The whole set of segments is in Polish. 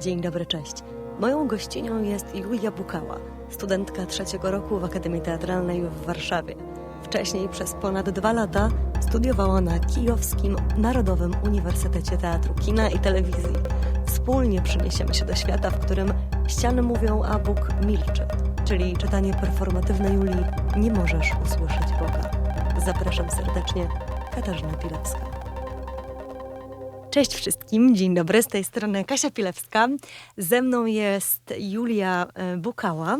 Dzień dobry, cześć. Moją gościnią jest Julia Bukała, studentka trzeciego roku w Akademii Teatralnej w Warszawie. Wcześniej przez ponad dwa lata studiowała na Kijowskim Narodowym Uniwersytecie Teatru, Kina i Telewizji. Wspólnie przeniesiemy się do świata, w którym ściany mówią, a Bóg milczy, czyli czytanie performatywne Julii Nie możesz usłyszeć Boga. Zapraszam serdecznie, Katarzyna Pilewska. Cześć wszystkim, dzień dobry, z tej strony Kasia Pilewska. Ze mną jest Julia e, Bukała.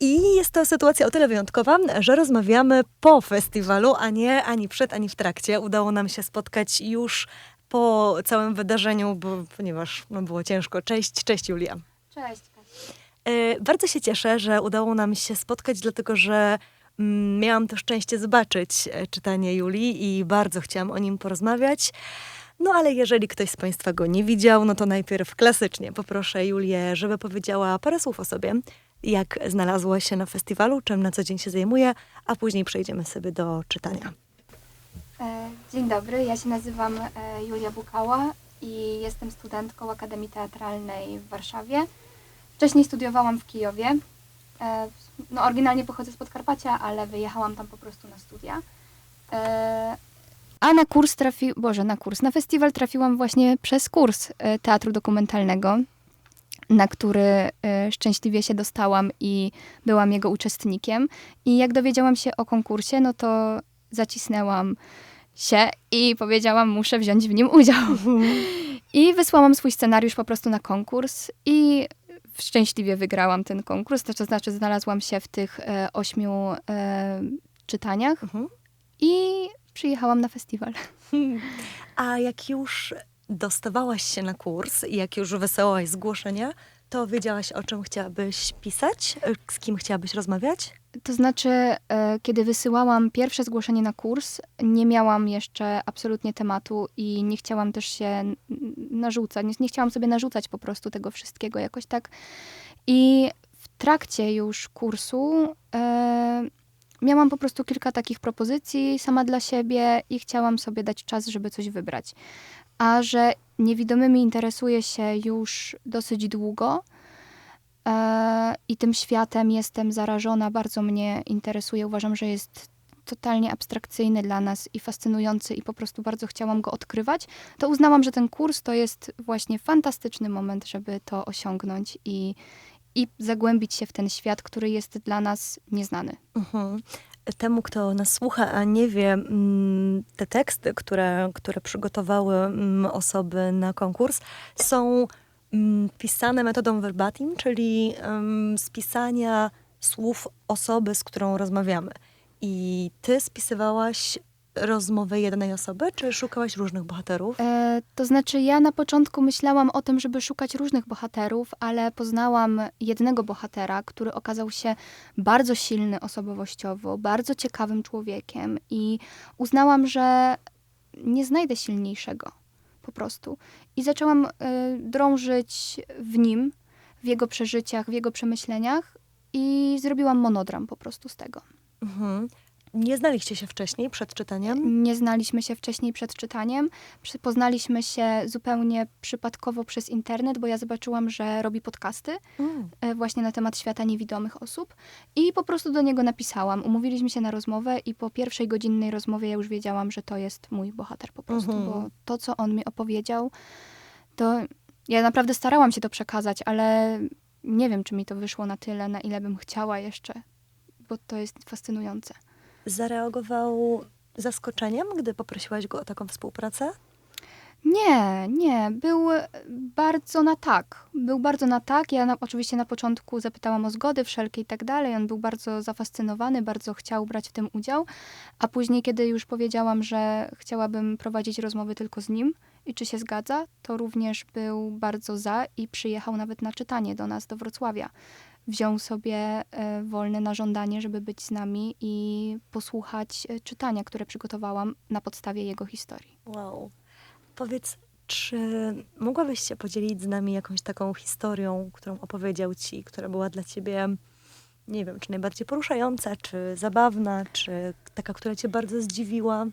I jest to sytuacja o tyle wyjątkowa, że rozmawiamy po festiwalu, a nie ani przed, ani w trakcie. Udało nam się spotkać już po całym wydarzeniu, bo, ponieważ no, było ciężko. Cześć, cześć Julia. Cześć, Kasia. E, Bardzo się cieszę, że udało nam się spotkać, dlatego że mm, miałam to szczęście zobaczyć e, czytanie Julii i bardzo chciałam o nim porozmawiać. No ale jeżeli ktoś z Państwa go nie widział, no to najpierw klasycznie poproszę Julię, żeby powiedziała parę słów o sobie, jak znalazła się na festiwalu, czym na co dzień się zajmuje, a później przejdziemy sobie do czytania. E, Dzień dobry, ja się nazywam e, Julia Bukała i jestem studentką Akademii Teatralnej w Warszawie. Wcześniej studiowałam w Kijowie. E, No, oryginalnie pochodzę z Podkarpacia, ale wyjechałam tam po prostu na studia. A na kurs trafi, Boże, na kurs, na festiwal trafiłam właśnie przez kurs e, teatru dokumentalnego, na który e, szczęśliwie się dostałam i byłam jego uczestnikiem. I jak dowiedziałam się o konkursie, no to zacisnęłam się i powiedziałam, muszę wziąć w nim udział. I wysłałam swój scenariusz po prostu na konkurs i szczęśliwie wygrałam ten konkurs. To znaczy znalazłam się w tych e, ośmiu e, czytaniach Mhm. i przyjechałam na festiwal. A jak już dostawałaś się na kurs i jak już wysyłałaś zgłoszenie, to wiedziałaś o czym chciałabyś pisać, z kim chciałabyś rozmawiać? To znaczy, e, kiedy wysyłałam pierwsze zgłoszenie na kurs, nie miałam jeszcze absolutnie tematu i nie chciałam też się narzucać, nie, nie chciałam sobie narzucać po prostu tego wszystkiego jakoś tak. I w trakcie już kursu e, miałam po prostu kilka takich propozycji sama dla siebie i chciałam sobie dać czas, żeby coś wybrać. A że niewidomymi interesuję się już dosyć długo, E, I tym światem jestem zarażona, bardzo mnie interesuje. Uważam, że jest totalnie abstrakcyjny dla nas i fascynujący, i po prostu bardzo chciałam go odkrywać. To uznałam, że ten kurs to jest właśnie fantastyczny moment, żeby to osiągnąć i, i zagłębić się w ten świat, który jest dla nas nieznany. Mhm. Temu, kto nas słucha, a nie wie, mm, te teksty, które, które przygotowały mm, osoby na konkurs, są mm, pisane metodą verbatim, czyli spisania słów osoby, z którą rozmawiamy. I ty spisywałaś rozmowę jednej osoby, czy szukałaś różnych bohaterów? E, to znaczy, ja na początku myślałam o tym, żeby szukać różnych bohaterów, ale poznałam jednego bohatera, który okazał się bardzo silny osobowościowo, bardzo ciekawym człowiekiem i uznałam, że nie znajdę silniejszego po prostu. I zaczęłam e, drążyć w nim, w jego przeżyciach, w jego przemyśleniach i zrobiłam monodram po prostu z tego. Mhm. Nie znaliście się wcześniej, przed czytaniem? Nie znaliśmy się wcześniej przed czytaniem. Poznaliśmy się zupełnie przypadkowo przez internet, bo ja zobaczyłam, że robi podcasty Mm. właśnie na temat świata niewidomych osób i po prostu do niego napisałam. Umówiliśmy się na rozmowę i po pierwszej godzinnej rozmowie ja już wiedziałam, że to jest mój bohater po prostu, Mhm. bo to, co on mi opowiedział, to ja naprawdę starałam się to przekazać, ale nie wiem, czy mi to wyszło na tyle, na ile bym chciała jeszcze, bo to jest fascynujące. Zareagował zaskoczeniem, gdy poprosiłaś go o taką współpracę? Nie, nie. Był bardzo na tak. Był bardzo na tak. Ja na, oczywiście na początku zapytałam o zgody wszelkie i tak dalej. On był bardzo zafascynowany, bardzo chciał brać w tym udział. A później, kiedy już powiedziałam, że chciałabym prowadzić rozmowy tylko z nim i czy się zgadza, to również był bardzo za i przyjechał nawet na czytanie do nas, do Wrocławia. Wziął sobie e, wolne na żądanie, żeby być z nami i posłuchać e, czytania, które przygotowałam na podstawie jego historii. Wow. Powiedz, czy mogłabyś się podzielić z nami jakąś taką historią, którą opowiedział ci, która była dla ciebie, nie wiem, czy najbardziej poruszająca, czy zabawna, czy taka, która cię bardzo zdziwiła?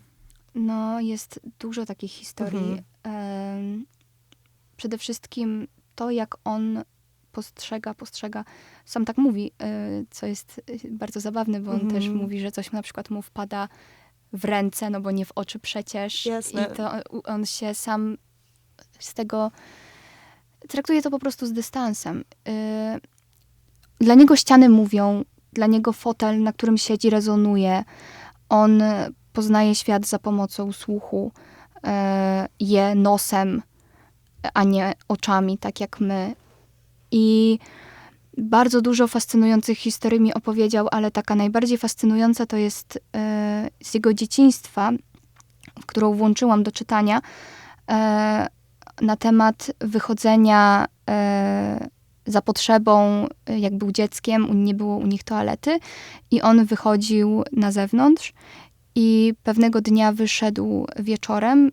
No, jest dużo takich historii. Em, Przede wszystkim to, jak on postrzega, postrzega, sam tak mówi, y, co jest y, bardzo zabawne, bo on Mhm. też mówi, że coś na przykład mu wpada w ręce, no bo nie w oczy przecież. Jasne. I to on się sam z tego traktuje to po prostu z dystansem. Y, Dla niego ściany mówią, dla niego fotel, na którym siedzi, rezonuje. On poznaje świat za pomocą słuchu, je nosem, a nie oczami, tak jak my. I bardzo dużo fascynujących historii mi opowiedział, ale taka najbardziej fascynująca to jest y, z jego dzieciństwa, którą włączyłam do czytania, e, na temat wychodzenia e, za potrzebą, e, jak był dzieckiem, nie było u nich toalety i on wychodził na zewnątrz i pewnego dnia wyszedł wieczorem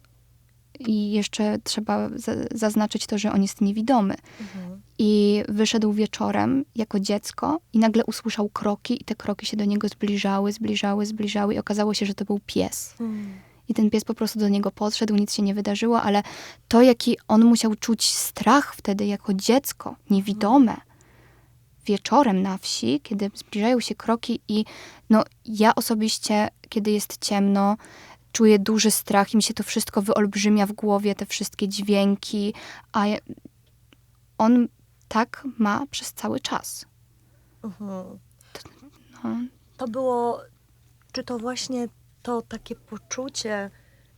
i jeszcze trzeba za- zaznaczyć to, że on jest niewidomy. Mhm. I wyszedł wieczorem jako dziecko i nagle usłyszał kroki i te kroki się do niego zbliżały, zbliżały, zbliżały i okazało się, że to był pies. Mm. I ten pies po prostu do niego podszedł, nic się nie wydarzyło, ale to, jaki on musiał czuć strach wtedy jako dziecko, niewidome, wieczorem na wsi, kiedy zbliżają się kroki i no ja osobiście, kiedy jest ciemno, czuję duży strach i mi się to wszystko wyolbrzymia w głowie, te wszystkie dźwięki, a ja- on tak ma przez cały czas. Mhm. No. To było, czy to właśnie to takie poczucie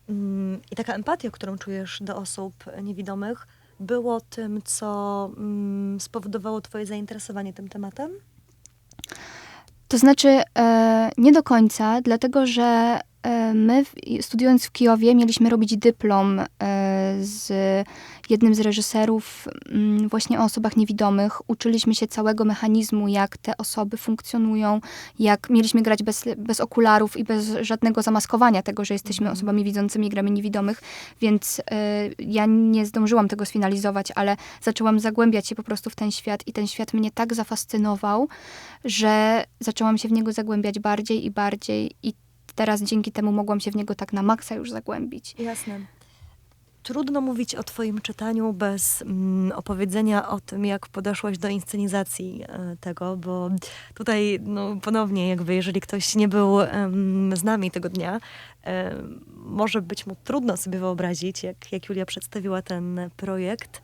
mm, i taka empatia, którą czujesz do osób niewidomych, było tym, co mm, spowodowało Twoje zainteresowanie tym tematem? To znaczy, e, nie do końca, dlatego że my, w, studiując w Kijowie, mieliśmy robić dyplom e, z jednym z reżyserów mm, właśnie o osobach niewidomych. Uczyliśmy się całego mechanizmu, jak te osoby funkcjonują, jak mieliśmy grać bez, bez okularów i bez żadnego zamaskowania tego, że jesteśmy Mhm. osobami widzącymi, gramy niewidomych, więc e, ja nie zdążyłam tego sfinalizować, ale zaczęłam zagłębiać się po prostu w ten świat i ten świat mnie tak zafascynował, że zaczęłam się w niego zagłębiać bardziej i bardziej i teraz dzięki temu mogłam się w niego tak na maksa już zagłębić. Jasne. Trudno mówić o Twoim czytaniu bez mm, opowiedzenia o tym, jak podeszłaś do inscenizacji e, tego, bo tutaj no, ponownie, jakby jeżeli ktoś nie był z nami tego dnia, em, może być mu trudno sobie wyobrazić, jak, jak Julia przedstawiła ten projekt.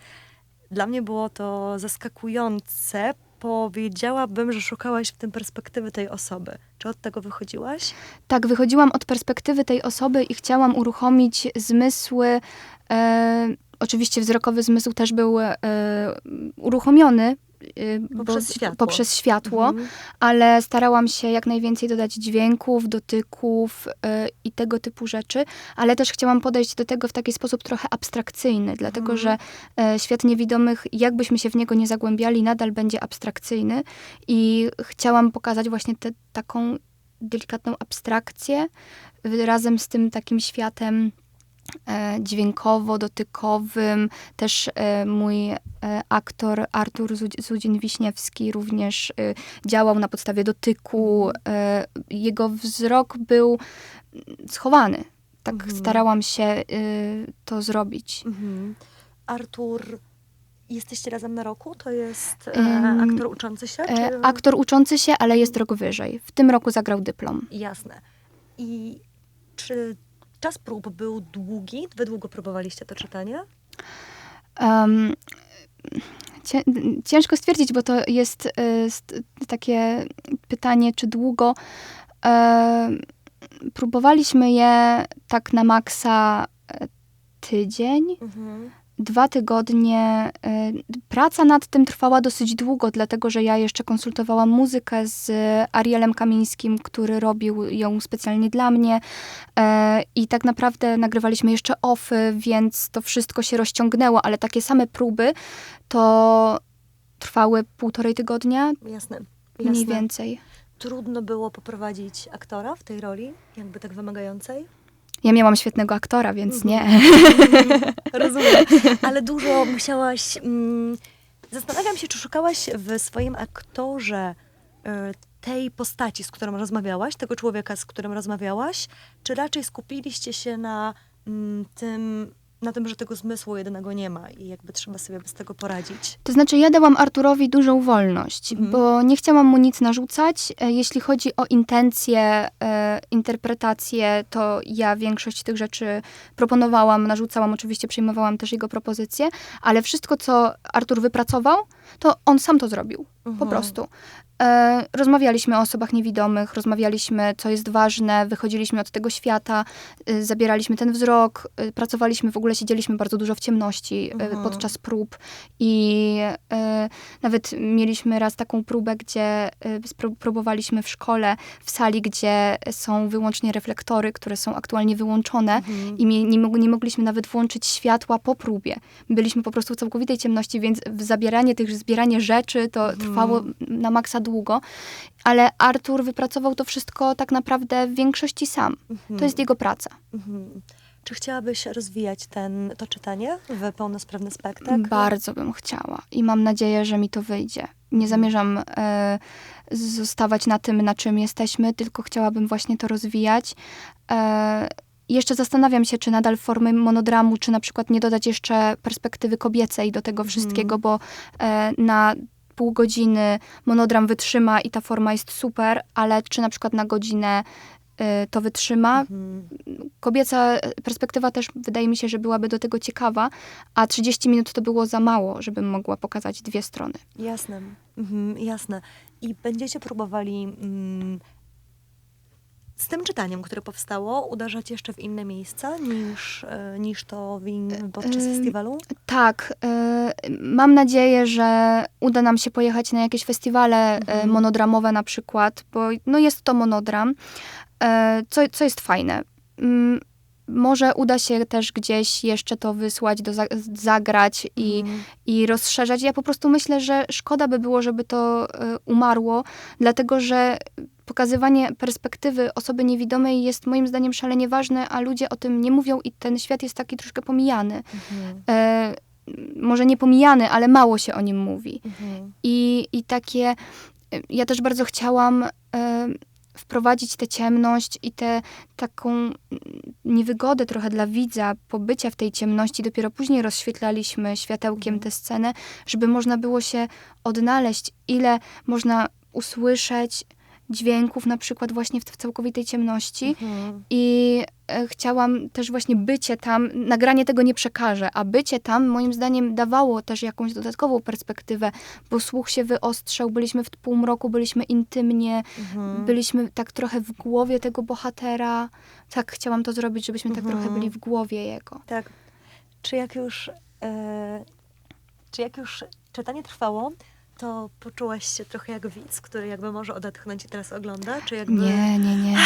Dla mnie było to zaskakujące. Powiedziałabym, że szukałaś w tym perspektywy tej osoby. Czy od tego wychodziłaś? Tak, wychodziłam od perspektywy tej osoby i chciałam uruchomić zmysły. E, oczywiście wzrokowy zmysł też był e, uruchomiony. E, Poprzez światło. Poprzez światło, Mhm. ale starałam się jak najwięcej dodać dźwięków, dotyków e, i tego typu rzeczy, ale też chciałam podejść do tego w taki sposób trochę abstrakcyjny, dlatego Mhm. że e, świat niewidomych, jakbyśmy się w niego nie zagłębiali, nadal będzie abstrakcyjny i chciałam pokazać właśnie tę taką delikatną abstrakcję y, razem z tym takim światem dźwiękowo-dotykowym. Też e, mój e, aktor Artur Zudz- Zudzin-Wiśniewski również e, działał na podstawie dotyku. E, jego wzrok był mm, schowany. Tak Mhm. starałam się e, to zrobić. Mhm. Artur, jesteście razem na roku? To jest e, aktor uczący się? Czy... E, aktor uczący się, ale jest rok wyżej. W tym roku zagrał dyplom. Jasne. I czy czas prób był długi? Wy długo próbowaliście to czytanie? Um, cię, ciężko stwierdzić, bo to jest st- takie pytanie, czy długo. Próbowaliśmy je tak na maksa e, tydzień, Mhm. Dwa tygodnie. Y, Praca nad tym trwała dosyć długo, dlatego że ja jeszcze konsultowałam muzykę z Arielem Kamińskim, który robił ją specjalnie dla mnie. E, I tak naprawdę nagrywaliśmy jeszcze offy, więc to wszystko się rozciągnęło, ale takie same próby to trwały półtorej tygodnia, Jasne. mniej Jasne. więcej. Trudno było poprowadzić aktora w tej roli, jakby tak wymagającej? Ja miałam świetnego aktora, więc nie. Rozumiem. Ale dużo musiałaś. Mm, zastanawiam się, czy szukałaś w swoim aktorze e, tej postaci, z którą rozmawiałaś, tego człowieka, z którym rozmawiałaś, czy raczej skupiliście się na mm, tym na tym, że tego zmysłu jedynego nie ma i jakby trzeba sobie bez tego poradzić. To znaczy, ja dałam Arturowi dużą wolność, Mhm. bo nie chciałam mu nic narzucać. E, Jeśli chodzi o intencje, e, interpretacje, to ja większość tych rzeczy proponowałam, narzucałam, oczywiście przyjmowałam też jego propozycje, ale wszystko, co Artur wypracował, to on sam to zrobił. Po Mhm. prostu. E, rozmawialiśmy o osobach niewidomych, rozmawialiśmy, co jest ważne, wychodziliśmy od tego świata, y, zabieraliśmy ten wzrok, y, pracowaliśmy, w ogóle siedzieliśmy bardzo dużo w ciemności y, Mhm. podczas prób i nawet mieliśmy raz taką próbę, gdzie próbowaliśmy w szkole, w sali, gdzie są wyłącznie reflektory, które są aktualnie wyłączone Mhm. i nie, nie mogliśmy nawet włączyć światła po próbie. Byliśmy po prostu w całkowitej ciemności, więc zabieranie tych, zbieranie rzeczy to Mhm. trwało na maksa długo, ale Artur wypracował to wszystko tak naprawdę w większości sam. Mhm. To jest jego praca. Mhm. Czy chciałabyś rozwijać ten, to czytanie w pełnosprawny spektakl? Bardzo bym chciała i mam nadzieję, że mi to wyjdzie. Nie zamierzam e, zostawać na tym, na czym jesteśmy, tylko chciałabym właśnie to rozwijać. E, jeszcze zastanawiam się, czy nadal w formie monodramu, czy na przykład nie dodać jeszcze perspektywy kobiecej do tego wszystkiego, bo e, na pół godziny monodram wytrzyma i ta forma jest super, ale czy na przykład na godzinę e, to wytrzyma, Mhm. kobieca perspektywa też wydaje mi się, że byłaby do tego ciekawa, a 30 minut to było za mało, żebym mogła pokazać dwie strony. Jasne, mhm, jasne. I będziecie próbowali mm, z tym czytaniem, które powstało, uderzać jeszcze w inne miejsca niż, e, niż to w in, podczas Ym, festiwalu? Tak, mam nadzieję, że uda nam się pojechać na jakieś festiwale Mhm. monodramowe na przykład, bo no jest to monodram, co, co jest fajne. Mm, Może uda się też gdzieś jeszcze to wysłać, do za- zagrać i, Mhm. i rozszerzać. Ja po prostu myślę, że szkoda by było, żeby to umarło, dlatego że pokazywanie perspektywy osoby niewidomej jest moim zdaniem szalenie ważne, a ludzie o tym nie mówią i ten świat jest taki troszkę pomijany. Mhm. E, może nie pomijany, ale mało się o nim mówi. Mhm. I, i takie, e, ja też bardzo chciałam e, wprowadzić tę ciemność i tę taką niewygodę trochę dla widza, pobycia w tej ciemności. Dopiero później rozświetlaliśmy światełkiem tę scenę, żeby można było się odnaleźć, ile można usłyszeć dźwięków, na przykład właśnie w, w całkowitej ciemności. Mhm. I e, chciałam też właśnie bycie tam, nagranie tego nie przekaże, a bycie tam moim zdaniem dawało też jakąś dodatkową perspektywę, bo słuch się wyostrzał, byliśmy w półmroku, byliśmy intymnie, Mhm. byliśmy tak trochę w głowie tego bohatera. Tak chciałam to zrobić, żebyśmy tak Mhm. trochę byli w głowie jego. Tak. Czy jak już, e, czy jak już czytanie trwało, to poczułaś się trochę jak widz, który jakby może odetchnąć i teraz ogląda? Czy jakby... Nie, nie, nie.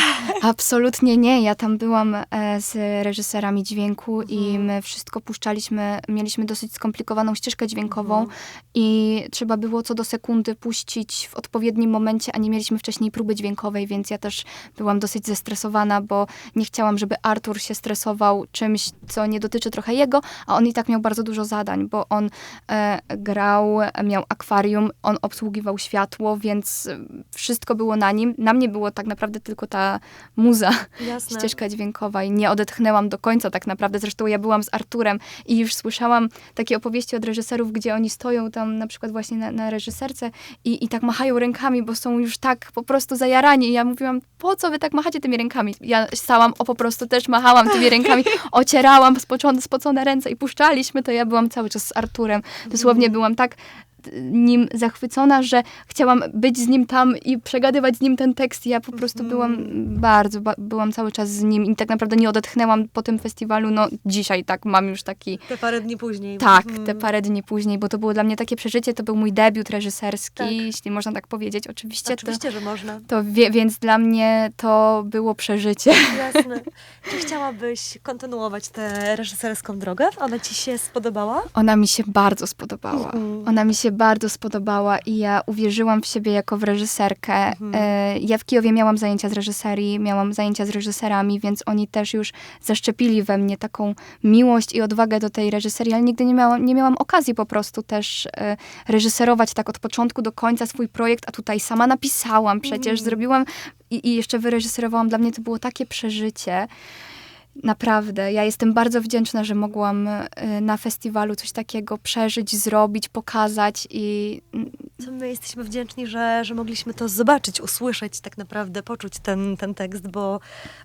Absolutnie nie. Ja tam byłam e, z reżyserami dźwięku i Mhm. my wszystko puszczaliśmy. Mieliśmy dosyć skomplikowaną ścieżkę dźwiękową Mhm. i trzeba było co do sekundy puścić w odpowiednim momencie, a nie mieliśmy wcześniej próby dźwiękowej, więc ja też byłam dosyć zestresowana, bo nie chciałam, żeby Artur się stresował czymś, co nie dotyczy trochę jego, a on i tak miał bardzo dużo zadań, bo on e, grał, miał akwarium, on obsługiwał światło, więc wszystko było na nim. Na mnie było tak naprawdę tylko ta muza, Jasne. ścieżka dźwiękowa i nie odetchnęłam do końca tak naprawdę. Zresztą ja byłam z Arturem i już słyszałam takie opowieści od reżyserów, gdzie oni stoją tam na przykład właśnie na, na reżyserce i, i tak machają rękami, bo są już tak po prostu zajarani. I ja mówiłam, po co wy tak machacie tymi rękami? Ja stałam, o po prostu też machałam tymi rękami, ocierałam spocone, spocone ręce i puszczaliśmy to. Ja byłam cały czas z Arturem. Dosłownie byłam tak nim zachwycona, że chciałam być z nim tam i przegadywać z nim ten tekst. Ja po prostu byłam bardzo, ba- byłam cały czas z nim i tak naprawdę nie odetchnęłam po tym festiwalu. No dzisiaj tak mam już taki, Te parę dni później. tak, Mhm. te parę dni później, bo to było dla mnie takie przeżycie, to był mój debiut reżyserski, Tak. jeśli można tak powiedzieć. Oczywiście, Oczywiście, że można. to, to wie, więc dla mnie to było przeżycie. Jasne. Czy chciałabyś kontynuować tę reżyserską drogę? Ona ci się spodobała? Ona mi się bardzo spodobała. Mhm. Ona mi się bardzo spodobała i ja uwierzyłam w siebie jako w reżyserkę. Mhm. E, Ja w Kijowie miałam zajęcia z reżyserii, miałam zajęcia z reżyserami, więc oni też już zaszczepili we mnie taką miłość i odwagę do tej reżyserii, ale nigdy nie miałam, nie miałam okazji po prostu też e, reżyserować tak od początku do końca swój projekt, a tutaj sama napisałam przecież, Mhm. zrobiłam i, i jeszcze wyreżyserowałam. Dla mnie to było takie przeżycie. Naprawdę. Ja jestem bardzo wdzięczna, że mogłam y, na festiwalu coś takiego przeżyć, zrobić, pokazać i my jesteśmy wdzięczni, że, że mogliśmy to zobaczyć, usłyszeć, tak naprawdę poczuć ten, ten tekst, bo,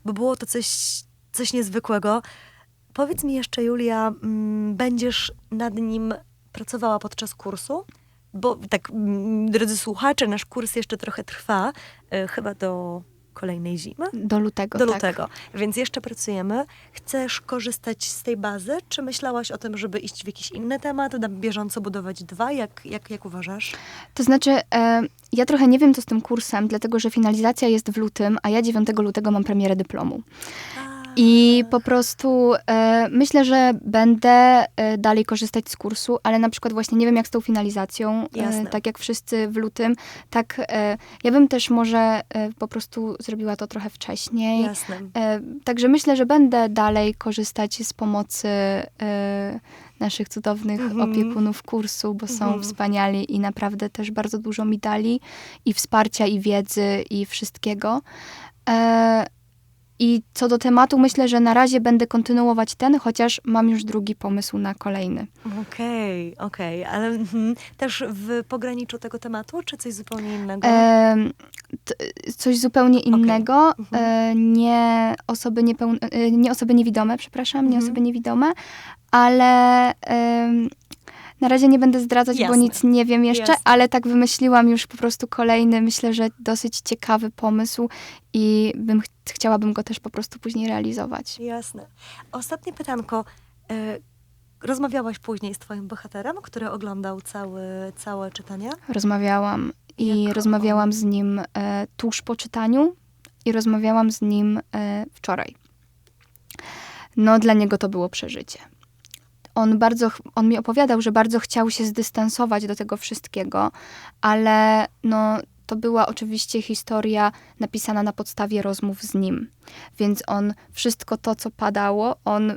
bo było to coś, coś niezwykłego. Powiedz mi jeszcze, Julia, mm, będziesz nad nim pracowała podczas kursu? Bo tak, mm, drodzy słuchacze, nasz kurs jeszcze trochę trwa, e, chyba do kolejnej zimy. do lutego. Do tak. lutego, więc jeszcze pracujemy. Chcesz korzystać z tej bazy, czy myślałaś o tym, żeby iść w jakiś inny temat, na bieżąco budować dwa? Jak, jak, jak uważasz? To znaczy, e, ja trochę nie wiem, co z tym kursem, dlatego że finalizacja jest w lutym, a ja 9 lutego mam premierę dyplomu. I po prostu e, myślę, że będę e, dalej korzystać z kursu, ale na przykład właśnie nie wiem jak z tą finalizacją, e, tak jak wszyscy w lutym, tak e, ja bym też może e, po prostu zrobiła to trochę wcześniej. Jasne. E, także myślę, że będę dalej korzystać z pomocy naszych cudownych Mhm. opiekunów kursu, bo są Mhm. wspaniali i naprawdę też bardzo dużo mi dali i wsparcia, i wiedzy, i wszystkiego. E, I co do tematu, myślę, że na razie będę kontynuować ten, chociaż mam już drugi pomysł na kolejny. Okej, okej, ale mhm, też w pograniczu tego tematu, czy coś zupełnie innego? Em, t- coś zupełnie innego. Mhm. E, nie, osoby niepełn- e, nie osoby niewidome, przepraszam, nie Mhm. osoby niewidome, ale em, na razie nie będę zdradzać, bo Jasne. nic nie wiem jeszcze, Jasne. ale tak wymyśliłam już po prostu kolejny, myślę, że dosyć ciekawy pomysł i bym ch- chciałabym go też po prostu później realizować. Jasne. Ostatnie pytanko. E, rozmawiałaś później z twoim bohaterem, który oglądał cały, całe czytanie? Rozmawiałam i Jak rozmawiałam on? z nim e, tuż po czytaniu i rozmawiałam z nim e, wczoraj. No, dla niego to było przeżycie. On bardzo, on mi opowiadał, że bardzo chciał się zdystansować do tego wszystkiego, ale no, to była oczywiście historia napisana na podstawie rozmów z nim. Więc on wszystko to, co padało, on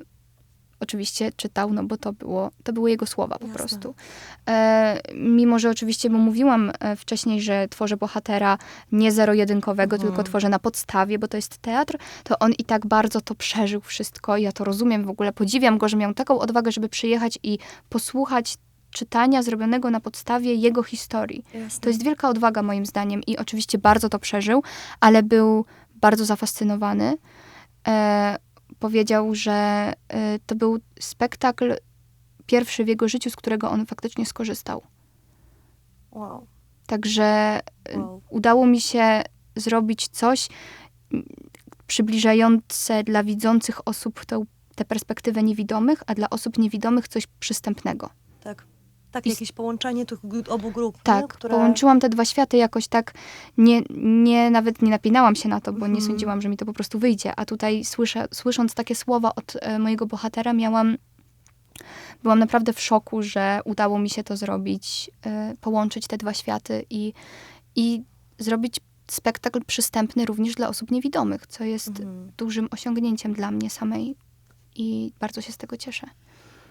oczywiście czytał, no bo to było, to były jego słowa po Jasne. prostu. E, mimo, że oczywiście mu mówiłam e, wcześniej, że tworzę bohatera nie zero-jedynkowego, Mhm. tylko tworzę na podstawie, bo to jest teatr, to on i tak bardzo to przeżył wszystko. Ja to rozumiem w ogóle, podziwiam go, że miał taką odwagę, żeby przyjechać i posłuchać czytania zrobionego na podstawie jego historii. Jasne. To jest wielka odwaga moim zdaniem i oczywiście bardzo to przeżył, ale był bardzo zafascynowany. E, powiedział, że e, to był spektakl pierwszy w jego życiu, z którego on faktycznie skorzystał. Wow. Także e, wow. udało mi się zrobić coś przybliżające dla widzących osób tę, tę perspektywę niewidomych, a dla osób niewidomych coś przystępnego. Tak. Tak, I- jakieś połączenie tych obu grup, nie? Tak, które... połączyłam te dwa światy jakoś tak, nie, nie nawet nie napinałam się na to, bo nie Mhm. sądziłam, że mi to po prostu wyjdzie. A tutaj słyszę, słysząc takie słowa od e, mojego bohatera, miałam, byłam naprawdę w szoku, że udało mi się to zrobić, e, połączyć te dwa światy i, i zrobić spektakl przystępny również dla osób niewidomych, co jest Mhm. dużym osiągnięciem dla mnie samej i bardzo się z tego cieszę.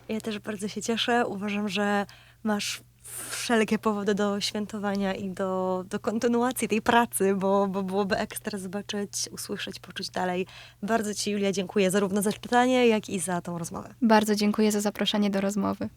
Ja też bardzo się cieszę. Uważam, że masz wszelkie powody do świętowania i do, do kontynuacji tej pracy, bo, bo byłoby ekstra zobaczyć, usłyszeć, poczuć dalej. Bardzo Ci, Julia, dziękuję zarówno za czytanie, jak i za tą rozmowę. Bardzo dziękuję za zaproszenie do rozmowy.